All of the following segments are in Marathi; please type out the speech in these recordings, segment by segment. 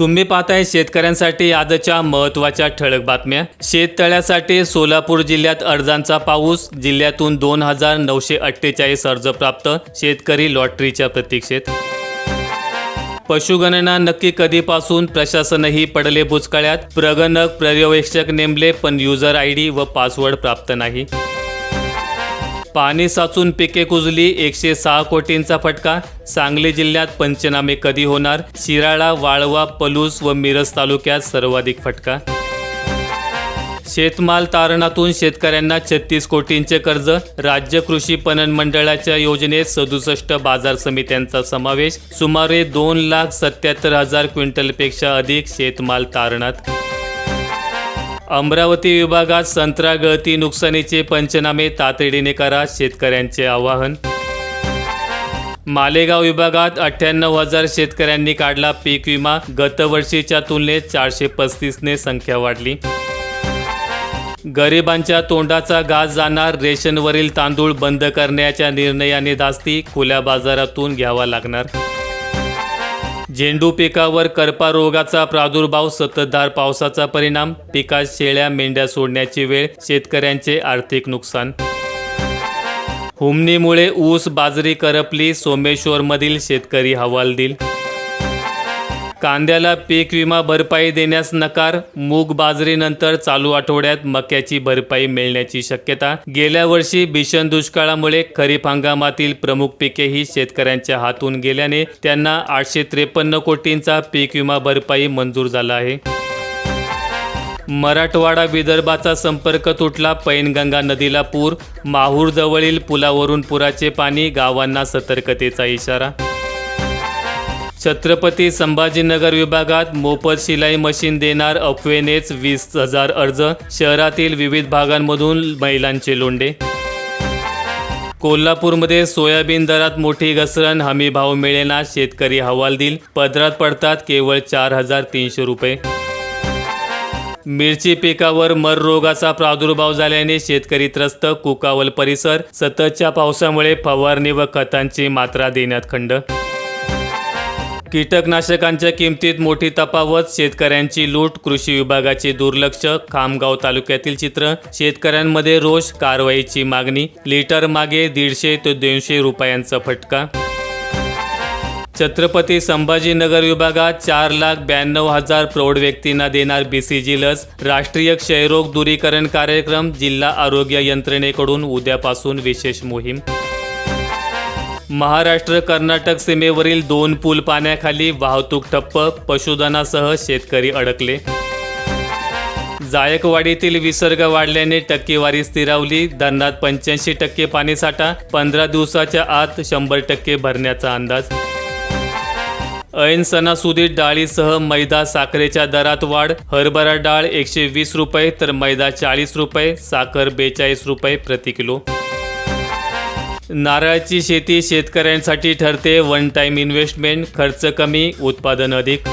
तुम्ही पाहताय शेतकऱ्यांसाठी आजच्या महत्त्वाच्या ठळक बातम्या. शेततळ्यासाठी सोलापूर जिल्ह्यात अर्जांचा पाऊस जिल्ह्यातून दोन हजार नऊशे अठ्ठेचाळीस अर्ज प्राप्त शेतकरी लॉटरीच्या प्रतीक्षेत. पशुगणना नक्की कधीपासून प्रशासनही पडले बुचकाळ्यात प्रगणक पर्यवेक्षक नेमले पण युजर आय डी व पासवर्ड प्राप्त नाही. पाणी साचून पिके कुजली एकशे सहा कोटींचा फटका. सांगली जिल्ह्यात पंचनामे कधी होणार? शिराळा वाळवा पलूस व मिरज तालुक्यात सर्वाधिक फटका. शेतमाल तारणातून शेतकऱ्यांना छत्तीस कोटींचे कर्ज. राज्य कृषी पणन मंडळाच्या योजनेत सदुसष्ट बाजार समित्यांचा समावेश. सुमारे दोन लाख सत्याहत्तर हजार क्विंटलपेक्षा अधिक शेतमाल तारणात. अमरावती विभागात संत्रा गळती नुकसानीचे पंचनामे तातडीने करा शेतकऱ्यांचे आवाहन. मालेगाव विभागात अठ्ठ्याण्णव हजार शेतकऱ्यांनी काढला पीक विमा. गतवर्षीच्या तुलनेत चारशे पस्तीसने संख्या वाढली. गरिबांच्या तोंडाचा घास जाणार. रेशनवरील तांदूळ बंद करण्याच्या निर्णयाने धास्ती. खुल्या बाजारातून घ्यावा लागणार. झेंडू पिकावर करपा रोगाचा प्रादुर्भाव सततधार पावसाचा परिणाम पिकात शेळ्या मेंढ्या सोडण्याची वेळ शेतकऱ्यांचे आर्थिक नुकसान. हुमणीमुळे ऊस बाजरी करपली सोमेश्वरमधील शेतकरी हवालदिल कांद्याला पीक विमा भरपाई देण्यास नकार मूग बाजरीनंतर चालू आठवड्यात मक्याची भरपाई मिळण्याची शक्यता. गेल्या वर्षी भीषण दुष्काळामुळे खरीप हंगामातील प्रमुख पिके ही शेतकऱ्यांच्या हातून गेल्याने त्यांना आठशे त्रेपन्न कोटींचा पीक विमा भरपाई मंजूर झाला आहे. मराठवाडा विदर्भाचा संपर्क तुटला पैनगंगा नदीला पूर माहूरजवळील पुलावरून पुराचे पाणी गावांना सतर्कतेचा इशारा छत्रपती संभाजीनगर विभागात मोफत शिलाई मशीन देणार अफवेनेच वीस हजार अर्ज शहरातील विविध भागांमधून महिलांचे लोंडे कोल्हापूरमध्ये सोयाबीन दरात मोठी घसरण हमी भाव मिळेना शेतकरी हवालदिल पदरात पडतात केवळ चार हजार तीनशे रुपये. मिरची पिकावर मर रोगाचा प्रादुर्भाव झाल्याने शेतकरी त्रस्त कुकावल परिसर सततच्या पावसामुळे फवारणी व खतांची मात्रा देण्यात खंड कीटकनाशकांच्या किमतीत मोठी तफावत शेतकऱ्यांची लूट कृषी विभागाचे दुर्लक्ष खामगाव तालुक्यातील चित्र शेतकऱ्यांमध्ये रोष कारवाईची मागणी लिटर मागे दीडशे ते दोनशे रुपयांचा फटका. छत्रपती संभाजीनगर विभागात चार लाख ब्याण्णव हजार प्रौढ व्यक्तींना देणार बीसीजी लस. राष्ट्रीय क्षयरोग दूरीकरण कार्यक्रम जिल्हा आरोग्य यंत्रणेकडून उद्यापासून विशेष मोहीम. महाराष्ट्र कर्नाटक सीमेवरील दोन पूल पाण्याखाली वाहतूक ठप्प पशुधनासह शेतकरी अडकले. जायकवाडीतील विसर्ग वाढल्याने टक्केवारी स्थिरावली धरणात पंच्याऐंशी टक्के पाणीसाठा पंधरा दिवसाच्या आत शंभर टक्के भरण्याचा अंदाज. ऐन सणासुदीत डाळीसह मैदा साखरेच्या दरात वाढ हरभरा डाळ एकशे वीस रुपये तर मैदा चाळीस रुपये साखर बेचाळीस रुपये प्रति किलो. नारळाची शेती शेतकऱ्यांसाठी ठरते. वन टाइम इन्व्हेस्टमेंट खर्च कमी उत्पादन अधिक.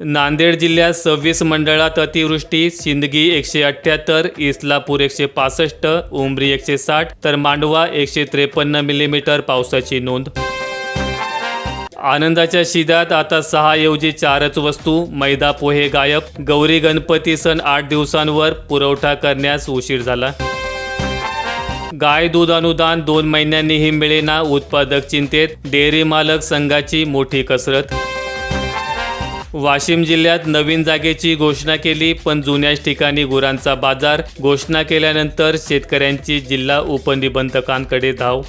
नांदेड जिल्ह्यात सव्वीस मंडळात अतिवृष्टी. सिंदगी एकशे अठ्ठ्याहत्तर इस्लापूर एकशे पासष्ट उमरी एकशे साठ तर मांडवा एकशे त्रेपन्न मिलीमीटर पावसाची नोंद. आनंदाच्या शिदात आता सहा ऐवजी चारच वस्तू. मैदा पोहे गायब. गौरी गणपती सण आठ दिवसांवर पुरवठा करण्यास उशीर झाला. गाय दूध अनुदान दोन महिन्यांनीही मिळेना उत्पादक चिंतेत. डेअरी मालक संघाची मोठी कसरत. वाशिम जिल्ह्यात नवीन जागेची घोषणा केली पण जुन्याच ठिकाणी गुरांचा बाजार. घोषणा केल्यानंतर शेतकऱ्यांची जिल्हा उपनिबंधकांकडे धाव.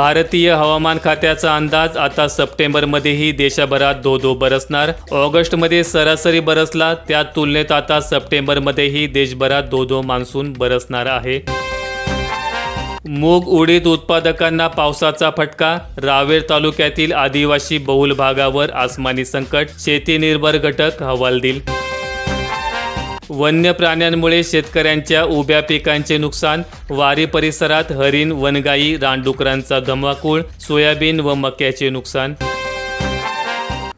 भारतीय हवामान खात्याचा अंदाज आता सप्टेंबरमध्येही देशभरात धो धो बरसणार. ऑगस्टमध्ये सरासरी बरसला त्या तुलनेत आता सप्टेंबरमध्येही देशभरात धो धो मान्सून बरसणार आहे. मूग उडीद उत्पादकांना पावसाचा फटका रावेर तालुक्यातील आदिवासी बहुल भागावर आसमानी संकट शेती निर्भर घटक हवालदिल वन्य प्राण्यांमुळे शेतकऱ्यांच्या उभ्या पिकांचे नुकसान वारी परिसरात हरिण वनगाई रानडुकरांचा धमाकूळ सोयाबीन व मक्याचे नुकसान.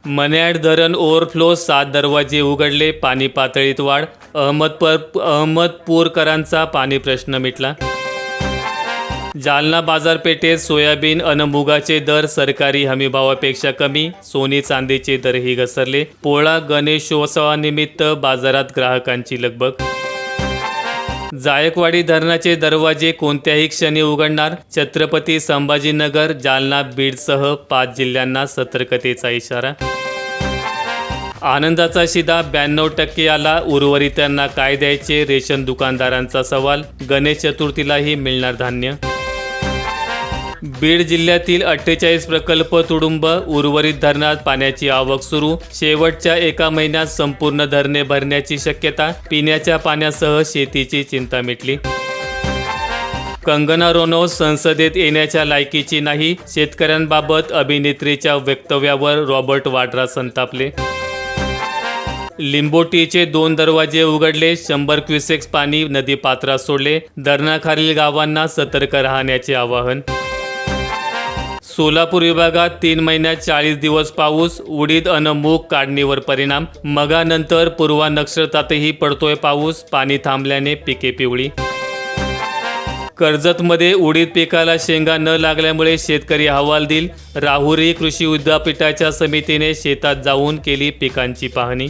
मन्याड धरण ओव्हरफ्लो सात दरवाजे उघडले पाणी पातळीत वाढ अहमदपर अहमदपूरकरांचा पाणी प्रश्न मिटला. जालना बाजारपेठेत सोयाबीन अन मुगाचे दर सरकारी हमीभावापेक्षा कमी सोने चांदीचे दरही घसरले. पोळा गणेशोत्सवानिमित्त बाजारात ग्राहकांची लगबग. जायकवाडी धरणाचे दरवाजे कोणत्याही क्षणी उघडणार. छत्रपती संभाजीनगर जालना बीडसह पाच जिल्ह्यांना सतर्कतेचा इशारा. आनंदाचा शिदा ब्याण्णव टक्के आला. उर्वरितांना काय द्यायचे? रेशन दुकानदारांचा सवाल. गणेश चतुर्थीलाही मिळणार धान्य. बीड जिल्ह्यातील अठ्ठेचाळीस प्रकल्प तुडुंब उर्वरित धरणात पाण्याची आवक सुरू. शेवटच्या एका महिन्यात संपूर्ण धरणे भरण्याची शक्यता पिण्याच्या पाण्यासह शेतीची चिंता मिटली. कंगना रोनौत संसदेत येण्याच्या लायकीची नाही शेतकऱ्यांबाबत अभिनेत्रीच्या वक्तव्यावर रॉबर्ट वाड्रा संतापले. लिंबोटीचे दोन दरवाजे उघडले शंभर क्युसेक्स पाणी नदी पात्रात सोडले. धरणाखालील गावांना सतर्क राहण्याचे आवाहन सोलापूर विभागात तीन महिन्यात चाळीस दिवस पाऊस उडीद अन मूग काढणीवर परिणाम. मगानंतर पूर्वा नक्षत्रातही पडतोय पाऊस पाणी थांबल्याने पिके पिवळी. कर्जतमध्ये उडीद पिकाला शेंगा न लागल्यामुळे शेतकरी हवालदिल राहुरी कृषी विद्यापीठाच्या समितीने शेतात जाऊन केली पिकांची पाहणी.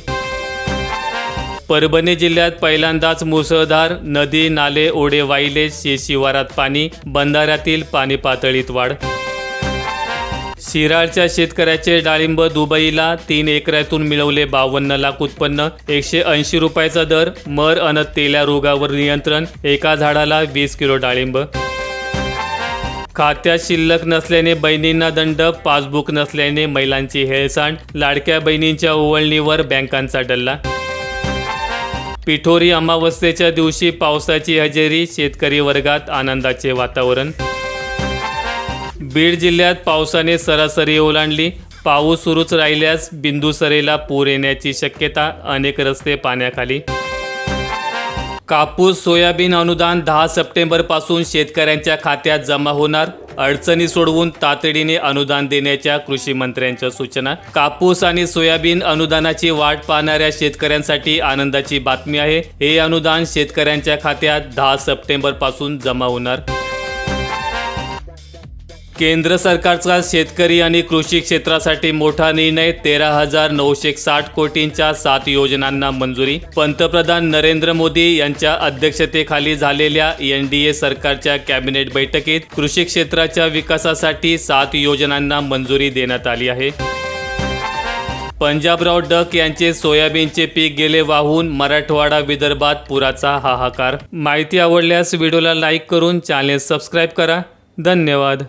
परभणी जिल्ह्यात पहिल्यांदाच मुसळधार नदी नाले ओढे वाहिले शे शिवारात पाणी बंधाऱ्यातील पाणी पातळीत वाढ. शिराळच्या शेतकऱ्याचे डाळिंब दुबईला तीन एकरातून मिळवले बावन्न लाख उत्पन्न एकशे ऐंशी रुपयाचा दर मर अन तेल्या रोगावर नियंत्रण एका झाडाला वीस किलो डाळिंब. खात्यात शिल्लक नसल्याने बहिणींना दंड पासबुक नसल्याने महिलांची हेळसांड लाडक्या बहिणींच्या ओवळणीवर बँकांचा डल्ला. पिठोरी अमावस्येच्या दिवशी पावसाची हजेरी शेतकरी वर्गात आनंदाचे वातावरण. बीड जिल्ह्यात पावसाने सरासरी ओलांडली. पाऊस सुरूच राहिल्यास बिंदुसरेला पूर येण्याची शक्यता अनेक रस्ते पाण्याखाली. कापूस सोयाबीन अनुदान दहा सप्टेंबरपासून शेतकऱ्यांच्या खात्यात जमा होणार. अडचणी सोडवून तातडीने अनुदान देण्याच्या कृषी मंत्र्यांच्या सूचना. कापूस आणि सोयाबीन अनुदानाची वाट पाहणाऱ्या शेतकऱ्यांसाठी आनंदाची बातमी आहे. हे अनुदान शेतकऱ्यांच्या खात्यात दहा सप्टेंबरपासून जमा होणार. केंद्र सरकारचा शेतकरी आणि कृषी क्षेत्रासाठी मोठा निर्णय तेरा हजार नऊशे साठ कोटींच्या सात योजनांना मंजुरी. पंतप्रधान नरेंद्र मोदी यांच्या अध्यक्षतेखाली झालेल्या एन डी ए सरकारच्या कॅबिनेट बैठकीत कृषी क्षेत्राच्या विकासासाठी सात योजनांना मंजुरी देण्यात आली आहे. पंजाबराव डक यांचे सोयाबीनचे पीक गेले वाहून मराठवाडा विदर्भात पुराचा हाहाकार. माहिती आवडल्यास व्हिडिओला लाईक करून चॅनेल सबस्क्राईब करा. धन्यवाद.